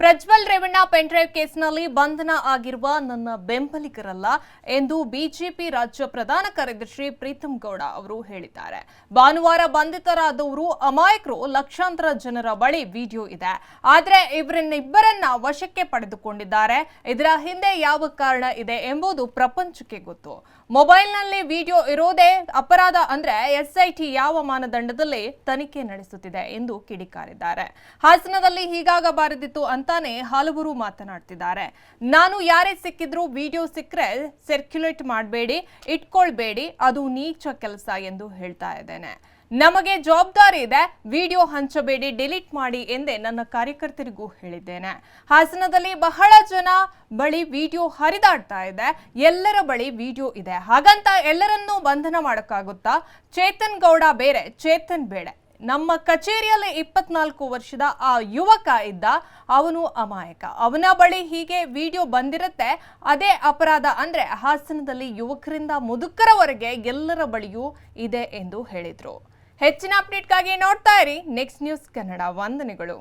Prajwal Revanna pen drive ಕೇಸ್ನಲ್ಲಿ ಬಂಧನ ಆಗಿರುವ ನನ್ನ ಬೆಂಬಲಿಗರಲ್ಲ ಎಂದು ಬಿಜೆಪಿ ರಾಜ್ಯ ಪ್ರಧಾನ ಕಾರ್ಯದರ್ಶಿ ಪ್ರೀತಂ ಗೌಡ ಅವರು ಹೇಳಿದ್ದಾರೆ. ಭಾನುವಾರ ಬಂಧಿತರಾದವರು ಅಮಾಯಕರು ಲಕ್ಷಾಂತರ ಜನರ ಬಳಿ ವಿಡಿಯೋ ಇದೆ. ಆದರೆ ಇವರನ್ನಿಬ್ಬರನ್ನ ವಶಕ್ಕೆ ಪಡೆದುಕೊಂಡಿದ್ದಾರೆ. ಇದರ ಹಿಂದೆ ಯಾವ ಕಾರಣ ಇದೆ ಎಂಬುದು ಪ್ರಪಂಚಕ್ಕೆ ಗೊತ್ತು. ಮೊಬೈಲ್ನಲ್ಲಿ ವಿಡಿಯೋ ಇರೋದೇ ಅಪರಾಧ ಅಂದ್ರೆ ಎಸ್ಐಟಿ ಯಾವ ಮಾನದಂಡದಲ್ಲಿ ತನಿಖೆ ನಡೆಸುತ್ತಿದೆ ಎಂದು ಕಿಡಿಕಾರಿದ್ದಾರೆ. ಹಾಸನದಲ್ಲಿ ಹೀಗಾಗಬಾರದಿತ್ತು ಅಂತಾನೆ ಹಲವರು ಮಾತನಾಡ್ತಿದ್ದಾರೆ. ನಾನು ಯಾರೇ ಸಿಕ್ಕಿದ್ರು ವಿಡಿಯೋ ಸಿಕ್ಕರೆ ಸರ್ಕ್ಯುಲೇಟ್ ಮಾಡಬೇಡಿ, ಇಟ್ಕೊಳ್ಬೇಡಿ, ಅದು ನೀಚ ಕೆಲಸ ಎಂದು ಹೇಳ್ತಾ ಇದ್ದೇನೆ. ನಮಗೆ ಜವಾಬ್ದಾರಿ ಇದೆ, ವಿಡಿಯೋ ಹಂಚಬೇಡಿ, ಡಿಲೀಟ್ ಮಾಡಿ ಎಂದೇ ನನ್ನ ಕಾರ್ಯಕರ್ತರಿಗೂ ಹೇಳಿದ್ದೇನೆ. ಹಾಸನದಲ್ಲಿ ಬಹಳ ಜನ ಬಳಿ ವಿಡಿಯೋ ಹರಿದಾಡ್ತಾ ಇದೆ, ಎಲ್ಲರ ಬಳಿ ವಿಡಿಯೋ ಇದೆ. ಹಾಗಂತ ಎಲ್ಲರನ್ನೂ ಬಂಧನ ಮಾಡೋಕ್ಕಾಗುತ್ತಾ? ಚೇತನ್ ಗೌಡ ಬೇರೆ, ಚೇತನ್ ಬೇಡ. ನಮ್ಮ ಕಚೇರಿಯಲ್ಲಿ ಇಪ್ಪತ್ನಾಲ್ಕು ವರ್ಷದ ಆ ಯುವಕ ಇದ್ದ ಅವನು ಅಮಾಯಕ. ಅವನ ಬಳಿ ಹೀಗೆ ವಿಡಿಯೋ ಬಂದಿರುತ್ತೆ. ಅದೇ ಅಪರಾಧ ಅಂದ್ರೆ ಹಾಸನದಲ್ಲಿ ಯುವಕರಿಂದ ಮುದುಕರವರೆಗೆ ಎಲ್ಲರ ಬಳಿಯೂ ಇದೆ ಎಂದು ಹೇಳಿದ್ರು. ಹೆಚ್ಚಿನ ಅಪ್ಡೇಟ್ಗಾಗಿ ನೋಡ್ತಾ ಇರಿ. ನೆಕ್ಸ್ಟ್ ನ್ಯೂಸ್ ಕನ್ನಡ ವಂದನೆಗಳು.